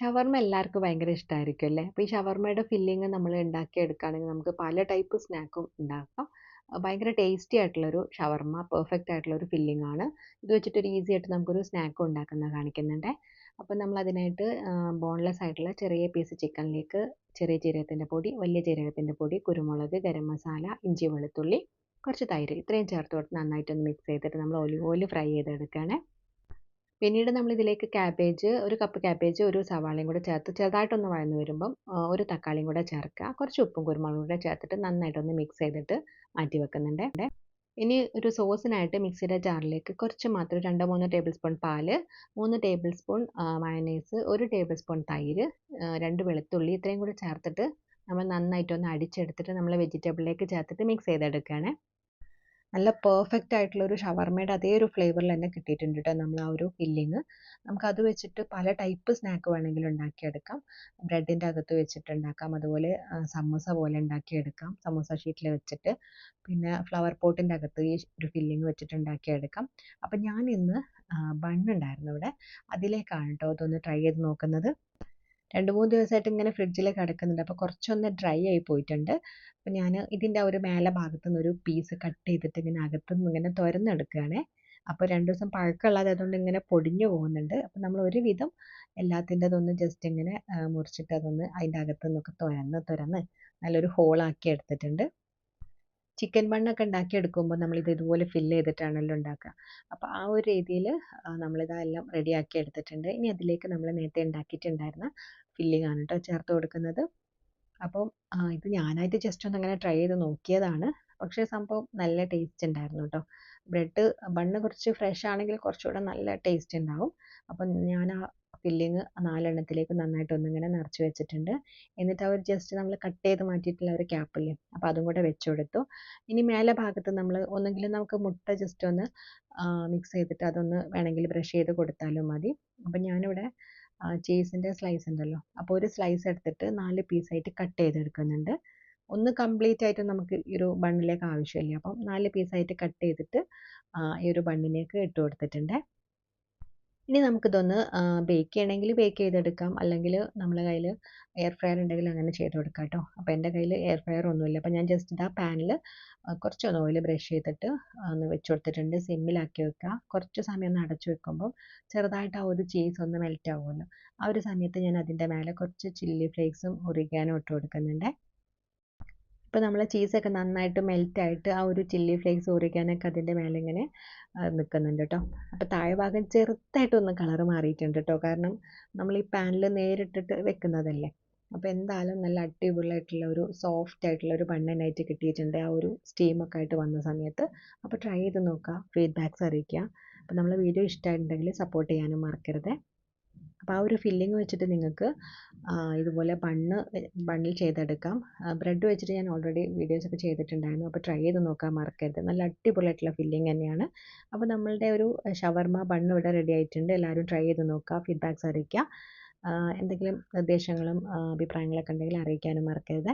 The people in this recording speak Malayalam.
ഷവർമ്മ എല്ലാവർക്കും ഭയങ്കര ഇഷ്ടമായിരിക്കും അല്ലേ? അപ്പോൾ ഈ ഷവർമ്മയുടെ ഫില്ലിങ് നമ്മൾ ഉണ്ടാക്കി ഉണ്ടാക്കിയെടുക്കുകയാണെങ്കിൽ നമുക്ക് പല ടൈപ്പ് സ്നാക്കും ഉണ്ടാക്കാം ഭയങ്കര ടേസ്റ്റി ആയിട്ടുള്ളൊരു ഷവർമ്മ പെർഫെക്റ്റ് ആയിട്ടുള്ളൊരു ഫില്ലിംഗ് ആണ്. ഇത് വെച്ചിട്ട് ഒരു ഈസി ആയിട്ട് നമുക്കൊരു സ്നാക്ക് ഉണ്ടാക്കുന്നത് കാണിക്കുന്നുണ്ട്. അപ്പോൾ നമ്മൾ അതിനായിട്ട് ബോൺലെസ് ആയിട്ടുള്ള ചെറിയ പീസ് ചിക്കനിലേക്ക് ചെറിയ ജീരകത്തിന്റെ പൊടി വലിയ ജീരകത്തിന്റെ പൊടി കുരുമുളക് ഗരം മസാല ഇഞ്ചി വെളുത്തുള്ളി കുറച്ച് തൈര് ഇത്രയും ചേർത്ത് കൊടുത്ത് നന്നായിട്ടൊന്ന് മിക്സ് ചെയ്തിട്ട് നമ്മൾ ഒലിവ് ഓയിൽ ഫ്രൈ ചെയ്തെടുക്കുകയാണ്. പിന്നീട് നമ്മൾ ഇതിലേക്ക് ക്യാബേജ് ഒരു കപ്പ് ക്യാബേജ് ഒരു സവാളയും കൂടെ ചേർത്ത് ചെറുതായിട്ടൊന്ന് വഴന്ന് വരുമ്പം ഒരു തക്കാളിയും കൂടെ ചേർക്കുക. കുറച്ച് ഉപ്പും കുരുമുളകും കൂടെ ചേർത്തിട്ട് നന്നായിട്ടൊന്ന് മിക്സ് ചെയ്തിട്ട് മാറ്റി വെക്കുന്നുണ്ട് ഇനി ഒരു സോസിനായിട്ട് മിക്സിയുടെ ജാറിലേക്ക് കുറച്ച് മാത്രം രണ്ടോ മൂന്നോ ടേബിൾ സ്പൂൺ പാൽ മൂന്ന് ടേബിൾ സ്പൂൺ മയണൈസ് ഒരു ടേബിൾ സ്പൂൺ തൈര് രണ്ട് വെളുത്തുള്ളി ഇത്രയും കൂടെ ചേർത്തിട്ട് നമ്മൾ നന്നായിട്ടൊന്ന് അടിച്ചെടുത്തിട്ട് നമ്മൾ വെജിറ്റബിളിലേക്ക് ചേർത്തിട്ട് മിക്സ് ചെയ്തെടുക്കുകയാണ്. നല്ല പെർഫെക്റ്റ് ആയിട്ടുള്ള ഒരു ഷവർമ്മയുടെ അതേ ഒരു ഫ്ലേവറിൽ തന്നെ കിട്ടിയിട്ടുണ്ട് കേട്ടോ നമ്മൾ ആ ഒരു ഫില്ലിങ് അത് വെച്ചിട്ട് പല ടൈപ്പ് സ്നാക്ക് വേണമെങ്കിലും ഉണ്ടാക്കിയെടുക്കാം. ബ്രെഡിന്റെ അകത്ത് വെച്ചിട്ട് ഉണ്ടാക്കാം. അതുപോലെ സമോസ പോലെ ഉണ്ടാക്കിയെടുക്കാം. സമോസ ഷീറ്റിൽ വെച്ചിട്ട്. പിന്നെ ഫ്ലവർ പോട്ടിന്റെ അകത്ത് ഈ ഒരു ഫില്ലിങ് വെച്ചിട്ട് ഉണ്ടാക്കിയെടുക്കാം. അപ്പം ഞാൻ ഇന്ന് ബണ്ണുണ്ടായിരുന്നു ഇവിടെ. അതിലേക്കാണ് കേട്ടോ അതൊന്ന് ട്രൈ ചെയ്ത് നോക്കുന്നത്. രണ്ട് മൂന്ന് ദിവസമായിട്ട് ഇങ്ങനെ ഫ്രിഡ്ജിൽ കിടക്കുന്നുണ്ട്. അപ്പോൾ കുറച്ചൊന്ന് ഡ്രൈ ആയി പോയിട്ടുണ്ട്. അപ്പോൾ ഞാൻ ഇതിന്റെ ഒരു മേലെ ഭാഗത്തു നിന്ന് ഒരു പീസ് കട്ട് ചെയ്തിട്ട് ഇങ്ങനെ അകത്തു നിന്ന് ഇങ്ങനെ തുറന്നെടുക്കുകയാണ് അപ്പോൾ രണ്ട് ദിവസം പഴക്കമുള്ളത് അതുകൊണ്ട് ഇങ്ങനെ പൊടിഞ്ഞു പോകുന്നുണ്ട്. അപ്പോൾ നമ്മൾ ഒരുവിധം എല്ലാത്തിന്റെതൊന്ന് ജസ്റ്റ് ഇങ്ങനെ മുറിച്ചിട്ട് അതൊന്ന് അതിന്റെ അകത്തു നിന്നൊക്കെ തുരന്ന് തുരന്ന് നല്ലൊരു ഹോളാക്കി എടുത്തിട്ടുണ്ട്. ചിക്കൻ എടുക്കുമ്പോൾ നമ്മൾ നമ്മളിത് ഇതുപോലെ ഫില്ല് ചെയ്തിട്ടാണല്ലോ ഉണ്ടാക്കുക. അപ്പോൾ ആ ഒരു രീതിയിൽ നമ്മളിതെല്ലാം റെഡിയാക്കി എടുത്തിട്ടുണ്ട്. ഇനി അതിലേക്ക് നമ്മൾ നേരത്തെ ഉണ്ടാക്കിയിട്ടുണ്ടായിരുന്ന ഫില്ലിംഗ് ആണ് കേട്ടോ ചേർത്ത് കൊടുക്കുന്നത്. അപ്പം ഇത് ഞാനായിട്ട് ജസ്റ്റ് ഒന്ന് അങ്ങനെ ട്രൈ ചെയ്ത് നോക്കിയതാണ്. പക്ഷേ സംഭവം നല്ല ടേസ്റ്റ് ഉണ്ടായിരുന്നു കേട്ടോ. ബ്രെഡ് ബണ്ണ് കുറച്ച് ഫ്രഷ് ആണെങ്കിൽ കുറച്ചുകൂടെ നല്ല ടേസ്റ്റ് ഉണ്ടാവും. അപ്പം ഞാൻ ആ ഫില്ലിങ് നാലെണ്ണത്തിലേക്ക് നന്നായിട്ട് ഒന്നിങ്ങനെ നിറച്ച് വെച്ചിട്ടുണ്ട്. എന്നിട്ട് അവർ ജസ്റ്റ് നമ്മൾ കട്ട് ചെയ്ത് മാറ്റിയിട്ടുള്ള ഒരു ക്യാപ്പില്ലേ അപ്പോൾ അതും കൂടെ വെച്ച് കൊടുത്തു. ഇനി മേലെ ഭാഗത്ത് നമ്മൾ ഒന്നെങ്കിൽ നമുക്ക് മുട്ട ജസ്റ്റ് ഒന്ന് മിക്സ് ചെയ്തിട്ട് അതൊന്ന് വേണമെങ്കിൽ ബ്രഷ് ചെയ്ത് കൊടുത്താലും മതി. അപ്പം ഞാനിവിടെ ചീസിന്റെ സ്ലൈസ് ഉണ്ടല്ലോ. അപ്പോൾ ഒരു സ്ലൈസ് എടുത്തിട്ട് നാല് പീസായിട്ട് കട്ട് ചെയ്തെടുക്കുന്നുണ്ട്. ഒന്ന് കംപ്ലീറ്റ് ആയിട്ട് നമുക്ക് ഈ ഒരു ബണ്ണിലേക്ക് ആവശ്യമില്ല. അപ്പം നാല് പീസായിട്ട് കട്ട് ചെയ്തിട്ട് ഈ ഒരു ബണ്ണിലേക്ക് ഇട്ട് കൊടുത്തിട്ടുണ്ട്. ഇനി നമുക്കിതൊന്ന് ബേക്ക് ചെയ്യണമെങ്കിൽ ബേക്ക് ചെയ്തെടുക്കാം. അല്ലെങ്കിൽ നമ്മളെ കയ്യിൽ എയർ ഫ്രയർ ഉണ്ടെങ്കിൽ അങ്ങനെ ചെയ്തെടുക്കാം കേട്ടോ. അപ്പോൾ എന്റെ കയ്യിൽ എയർ ഫ്രയർ ഒന്നുമില്ല. അപ്പോൾ ഞാൻ ജസ്റ്റ് ഇതാ പാനിൽ കുറച്ചൊന്ന് ഓയിൽ ബ്രഷ് ചെയ്തിട്ട് ഒന്ന് വെച്ച് കൊടുത്തിട്ടുണ്ട്. സിമ്മിലാക്കി വെക്കുക. കുറച്ച് സമയം ഒന്ന് അടച്ചു വെക്കുമ്പോൾ ചെറുതായിട്ട് ആ ഒരു ചീസ് ഒന്ന് മെൽറ്റ് ആവുമല്ലോ. ആ ഒരു സമയത്ത് ഞാൻ അതിന്റെ മേലെ കുറച്ച് ചില്ലി ഫ്ലേക്സും ഒറിഗാനും ഇട്ട് കൊടുക്കുന്നുണ്ട്. ഇപ്പോൾ നമ്മൾ ചീസൊക്കെ നന്നായിട്ട് മെൽറ്റായിട്ട് ആ ഒരു ചില്ലി ഫ്ലേക്സ് ഒറിഗാനൊക്കെ അതിന്റെ മേലെ ഇങ്ങനെ നിൽക്കുന്നുണ്ട് കേട്ടോ അപ്പോൾ താഴെ ഭാഗം ചെറുതായിട്ടൊന്ന് കളറ് മാറിയിട്ടുണ്ട് കേട്ടോ കാരണം നമ്മൾ ഈ പാനിൽ നേരിട്ടിട്ട് വെക്കുന്നതല്ലേ. അപ്പോൾ എന്തായാലും നല്ല അടിപൊളിയായിട്ടുള്ള ഒരു സോഫ്റ്റ് ആയിട്ടുള്ള ഒരു ബണ്ണനായിട്ട് കിട്ടിയിട്ടുണ്ട് ആ ഒരു സ്റ്റീമൊക്കെ ആയിട്ട് വന്ന സമയത്ത്. അപ്പോൾ ട്രൈ ചെയ്ത് നോക്കുക ഫീഡ്ബാക്ക്സ് അറിയിക്കുക അപ്പോൾ നമ്മളെ വീഡിയോ ഇഷ്ടമായിട്ടുണ്ടെങ്കിൽ സപ്പോർട്ട് ചെയ്യാനും മറക്കരുത്. അപ്പോൾ ആ ഒരു ഫില്ലിങ് വെച്ചിട്ട് നിങ്ങൾക്ക് ഇതുപോലെ ബണ്ണ് ബണ്ണിൽ ചെയ്തെടുക്കാം. ബ്രെഡ് വെച്ചിട്ട് ഞാൻ ഓൾറെഡി വീഡിയോസൊക്കെ ചെയ്തിട്ടുണ്ടായിരുന്നു. അപ്പോൾ ട്രൈ ചെയ്ത് നോക്കാൻ മറക്കരുത്. നല്ല അടിപൊളിയായിട്ടുള്ള ഫില്ലിങ് തന്നെയാണ്. അപ്പോൾ നമ്മളുടെ ഒരു ഷവർമ ബണ്ണ് ഇവിടെ റെഡി ആയിട്ടുണ്ട്. എല്ലാവരും ട്രൈ ചെയ്ത് നോക്കുക. ഫീഡ്ബാക്ക്സ് അറിയിക്കുക. എന്തെങ്കിലും നിർദ്ദേശങ്ങളും അഭിപ്രായങ്ങളൊക്കെ ഉണ്ടെങ്കിൽ അറിയിക്കാനും മറക്കരുത്.